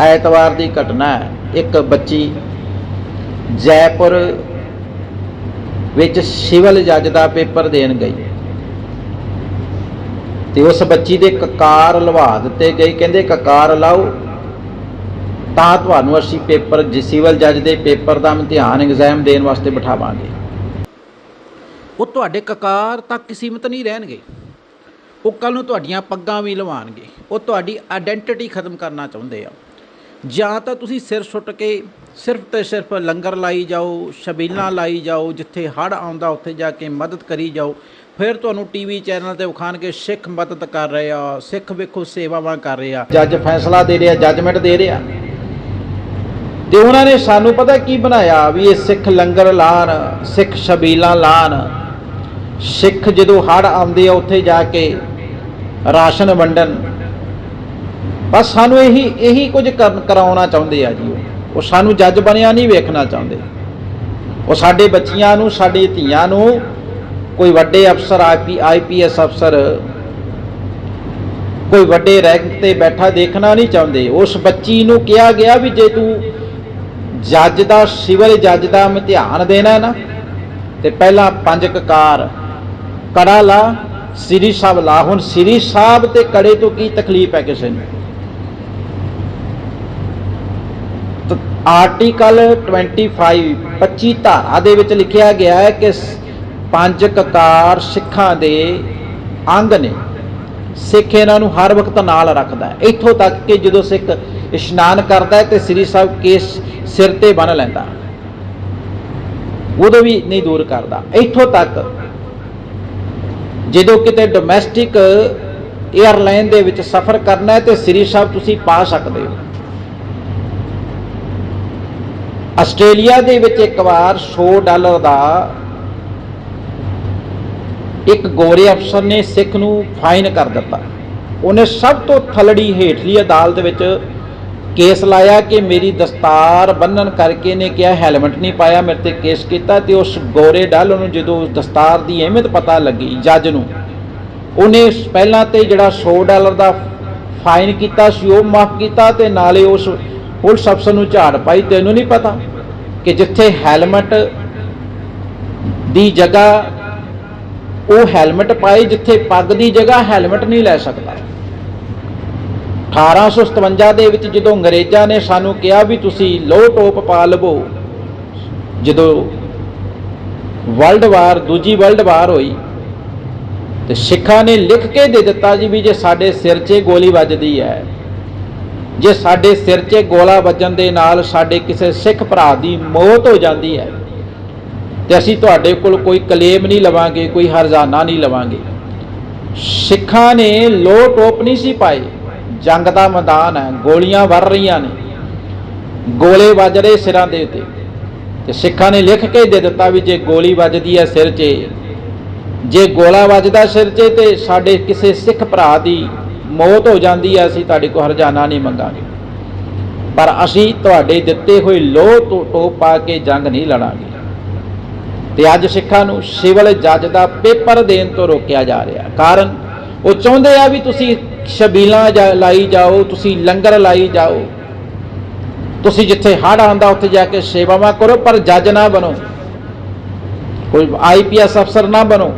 ਐਤਵਾਰ ਦੀ ਘਟਨਾ ਹੈ। ਇੱਕ ਬੱਚੀ ਜੈਪੁਰ ਵਿੱਚ ਸਿਵਲ ਜੱਜ ਦਾ ਪੇਪਰ ਦੇਣ ਗਈ। ਤੇ ਉਸ ਬੱਚੀ ਦੇ ਕਕਾਰ ਲਵਾ ਦਿੱਤੇ ਗਏ। ਕਹਿੰਦੇ, ਕਕਾਰ ਲਾਓ, ਤਾਂ ਤੁਹਾਨੂੰ ਅਸੀਂ ਪੇਪਰ, ਜ- ਸਿਵਲ ਜੱਜ ਦੇ ਪੇਪਰ ਦਾ ਇਮਤਿਹਾਨ ਐਗਜ਼ਾਮ ਦੇਣ ਵਾਸਤੇ ਬਿਠਾਵਾਂਗੇ। ਉਹ ਤੁਹਾਡੇ ਕਕਾਰ ਤੱਕ ਸੀਮਤ ਨਹੀਂ ਰਹਿਣਗੇ। ਉਹ ਕੱਲ ਨੂੰ ਤੁਹਾਡੀਆਂ ਪੱਗਾਂ ਵੀ ਲਵਾਣਗੇ। ਉਹ ਤੁਹਾਡੀ ਆਇਡੈਂਟੀਟੀ ਖਤਮ ਕਰਨਾ ਚਾਹੁੰਦੇ ਆ। ਜਾਂ ਤਾਂ ਤੁਸੀਂ ਸਿਰ ਸੁੱਟ ਕੇ ਸਿਰਫ ਤੇ ਸਿਰਫ ਲੰਗਰ ਲਾਈ ਜਾਓ ਛਬੀਲਾਂ ਲਾਈ ਜਾਓ, ਜਿੱਥੇ ਹੜ ਆਉਂਦਾ ਉੱਥੇ ਜਾ ਕੇ ਮਦਦ ਕਰੀ ਜਾਓ, ਫਿਰ ਤੁਹਾਨੂੰ ਟੀਵੀ ਚੈਨਲ ਤੇ ਵਿਖਾਣ ਕੇ ਸਿੱਖ ਮਦਦ ਕਰ ਰਹੇ ਆ, ਸਿੱਖ ਵੇਖੋ ਸੇਵਾਵਾਂ ਕਰ ਰਹੇ ਆ। ਜੱਜ ਫੈਸਲਾ ਦੇ ਰਿਹਾ ਜੱਜਮੈਂਟ ਦੇ ਰਿਹਾ। ਤੇ ਉਹਨਾਂ ਨੇ ਸਾਨੂੰ ਪਤਾ ਕੀ ਬਣਾਇਆ ਵੀ ਇਹ ਸਿੱਖ ਲੰਗਰ ਲਾਣ, ਸਿੱਖ ਛਬੀਲਾਂ ਲਾਣ। ਸਿੱਖ ਜਦੋਂ ਹੜ ਆਉਂਦੇ ਆ, ਉੱਥੇ ਜਾ ਕੇ ਰਾਸ਼ਨ ਵੰਡਣ। ਬਸ ਸਾਨੂੰ ਇਹੀ ਇਹੀ ਕੁਝ ਕਰਨ- ਕਰਾਉਣਾ ਚਾਹੁੰਦੇ ਆ ਜੀ ਉਹ। ਸਾਨੂੰ ਜੱਜ ਬਣਿਆ ਨਹੀਂ ਵੇਖਣਾ ਚਾਹੁੰਦੇ। ਉਹ ਸਾਡੇ ਬੱਚੀਆਂ ਨੂੰ, ਸਾਡੇ ਧੀਆਂ ਨੂੰ, ਕੋਈ ਵੱਡੇ ਅਫਸਰ ਆਈਪੀ ਆਈਪੀਐਸ ਅਫਸਰ ਕੋਈ ਵੱਡੇ ਰੈਂਕ ਤੇ ਬੈਠਾ ਦੇਖਣਾ ਨਹੀਂ ਚਾਹੁੰਦੇ। ਉਸ ਬੱਚੀ ਨੂੰ ਕਿਹਾ ਗਿਆ ਵੀ ਜੇ ਤੂੰ ਜੱਜ ਦਾ, ਸਿਵਲ ਜੱਜ ਦਾ ਇਮਤਿਹਾਨ ਦੇਣਾ ਨਾ, ਤੇ ਪਹਿਲਾਂ ਪੰਜ ਕਕਾਰ ਕੜਾ ਲਾ, ਸ੍ਰੀ ਸਾਹਿਬ ਲਾ। ਹੁਣ ਸ੍ਰੀ ਸਾਹਿਬ ਤੇ ਕੜੇ ਤੋਂ ਕੀ ਤਕਲੀਫ ਹੈ ਕਿਸੇ ਨੂੰ? ਆਰਟੀਕਲ 25 25 ਧਾਰਾ ਦੇ ਵਿੱਚ ਲਿਖਿਆ ਗਿਆ ਹੈ ਕਿ ਪੰਜ ਕਕਾਰ ਸਿੱਖਾਂ ਦੇ ਅੰਗ ਨੇ। ਸਿੱਖ ਇਹਨਾਂ ਨੂੰ ਹਰ ਵਕਤ ਨਾਲ ਰੱਖਦਾ ਇੱਥੋਂ ਤੱਕ ਕਿ ਜਦੋਂ ਸਿੱਖ ਇਸ਼ਨਾਨ ਕਰਦਾ ਹੈ ਤੇ ਸ੍ਰੀ ਸਾਹਿਬ ਕੇਸ ਸਿਰ ਤੇ ਬੰਨ ਲੈਂਦਾ। ਉਦੋਂ ਵੀ ਨਹੀਂ ਦੂਰ ਕਰਦਾ। ਇੱਥੋਂ ਤੱਕ ਜਦੋਂ ਕਿਤੇ ਡੋਮੈਸਟਿਕ 에ਅਰਲਾਈਨ ਦੇ ਵਿੱਚ ਸਫ਼ਰ ਕਰਨਾ ਹੈ ਤੇ ਸ੍ਰੀ ਸਾਹਿਬ ਤੁਸੀਂ ਪਾ ਸਕਦੇ ਹੋ। ਆਸਟ੍ਰੇਲੀਆ ਦੇ ਵਿੱਚ ਇੱਕ ਵਾਰ 100 ਡਾਲਰ ਦਾ ਇੱਕ ਗੋਰੇ ਅਫਸਰ ਨੇ ਸਿੱਖ ਨੂੰ ਫਾਈਨ ਕਰ ਦਿੱਤਾ। ਉਹਨੇ ਸਭ ਤੋਂ ਥਲੜੀ ਹੇਠਲੀ ਅਦਾਲਤ ਵਿੱਚ ਕੇਸ ਲਾਇਆ ਕਿ ਮੇਰੀ ਦਸਤਾਰ ਬੰਨਣ ਕਰਕੇ ਨੇ ਕਿਹਾ ਹੈਲਮਟ ਨਹੀਂ ਪਾਇਆ, ਮੇਰੇ ਤੇ ਕੇਸ ਕੀਤਾ ਤੇ ਉਸ ਗੋਰੇ ਡਾਲ ਨੂੰ ਜਦੋਂ ਉਸ ਦਸਤਾਰ ਦੀ ਅਹਿਮੀਅਤ ਪਤਾ ਲੱਗੀ ਜੱਜ ਨੂੰ, ਉਹਨੇ ਪਹਿਲਾਂ ਤੇ ਜਿਹੜਾ 100 ਡਾਲਰ ਦਾ ਫਾਈਨ ਕੀਤਾ ਸੀ, ਉਹ ਮਾਫ ਕੀਤਾ ਤੇ ਨਾਲੇ ਉਸ ਪੁਲਿਸ ਅਫਸਰ ਨੂੰ ਝਾੜ ਪਾਈ ਤੈਨੂੰ ਨਹੀਂ ਪਤਾ ਕਿ ਜਿੱਥੇ ਹੈਲਮਟ ਦੀ ਜਗ੍ਹਾ ਉਹ ਹੈਲਮਟ ਪਾਈ, ਜਿੱਥੇ ਪੱਗ ਦੀ ਜਗ੍ਹਾ ਹੈਲਮਟ ਨਹੀਂ ਲੈ ਸਕਦਾ। 1857 ਦੇ ਵਿੱਚ ਜਦੋਂ ਅੰਗਰੇਜ਼ਾਂ ਨੇ ਸਾਨੂੰ ਕਿਹਾ ਵੀ ਤੁਸੀਂ ਲੋਹ ਟੋਪ ਪਾ ਲਵੋ, ਜਦੋਂ ਵਰਲਡ ਵਾਰ, ਦੂਜੀ ਵਰਲਡ ਵਾਰ ਹੋਈ, ਤੇ ਸਿੱਖਾਂ ਨੇ ਲਿਖ ਕੇ ਦੇ ਦਿੱਤਾ ਜੀ ਵੀ ਜੇ ਸਾਡੇ ਸਿਰ 'ਚ ਗੋਲੀ ਵੱਜਦੀ ਹੈ ਜੇ ਸਾਡੇ ਸਿਰ 'ਚ ਗੋਲਾ ਵੱਜਣ ਦੇ ਨਾਲ ਸਾਡੇ ਕਿਸੇ ਸਿੱਖ ਭਰਾ ਦੀ ਮੌਤ ਹੋ ਜਾਂਦੀ ਹੈ, ਤੇ ਅਸੀਂ ਤੁਹਾਡੇ ਕੋਲ ਕੋਈ ਕਲੇਮ ਨਹੀਂ ਲਵਾਂਗੇ, ਕੋਈ ਹਰਜ਼ਾਨਾ ਨਹੀਂ ਲਵਾਂਗੇ। ਸਿੱਖਾਂ ਨੇ ਲੋ ਟੋਪ ਨਹੀਂ ਸੀ ਪਾਏ। ਜੰਗ ਦਾ ਮੈਦਾਨ ਹੈ, ਗੋਲੀਆਂ ਵਰ ਰਹੀਆਂ ਨੇ। ਗੋਲੇ ਵੱਜ ਰਹੇ ਸਿਰਾਂ ਦੇ ਉੱਤੇ। ਤੇ ਸਿੱਖਾਂ ਨੇ ਲਿਖ ਕੇ ਦੇ ਦਿੱਤਾ ਵੀ ਜੇ ਗੋਲੀ ਵੱਜਦੀ ਹੈ ਸਿਰ 'ਚ, ਜੇ ਗੋਲਾ ਵੱਜਦਾ ਸਿਰ 'ਚ ਤੇ ਸਾਡੇ ਕਿਸੇ ਸਿੱਖ ਭਰਾ ਦੀ ਮੌਤ ਹੋ ਜਾਂਦੀ ਹੈ, ਅਸੀਂ ਤੁਹਾਡੇ ਕੋਲ ਹਰਜ਼ਾਨਾ ਨਹੀਂ ਮੰਗਾਂਗੇ। ਪਰ ਅਸੀਂ ਤੁਹਾਡੇ ਦਿੱਤੇ ਹੋਏ ਲੋਹ ਤੋਂ ਟੋਪ ਪਾ ਕੇ ਜੰਗ ਨਹੀਂ ਲੜਾਂਗੇ। ਤੇ ਅੱਜ ਸਿੱਖਾਂ ਨੂੰ ਸਿਵਲ ਜੱਜ ਦਾ ਪੇਪਰ ਦੇਣ ਤੋਂ ਰੋਕਿਆ ਜਾ ਰਿਹਾ ਕਾਰਨ, ਉਹ ਚਾਹੁੰਦੇ ਆ ਵੀ ਤੁਸੀਂ ਸ਼ਬੀਲਾਂ ਜਾ- ਲਾਈ ਜਾਓ, ਤੁਸੀਂ ਲੰਗਰ ਲਾਈ ਜਾਓ। ਤੁਸੀਂ ਜਿੱਥੇ ਹੜ ਆਉਂਦਾ, ਉੱਥੇ ਜਾ ਕੇ ਸੇਵਾਵਾਂ ਕਰੋ, ਪਰ ਜੱਜ ਨਾ ਬਣੋ। ਕੋਈ ਆਈਪੀਐਸ ਅਫਸਰ ਨਾ ਬਣੋ।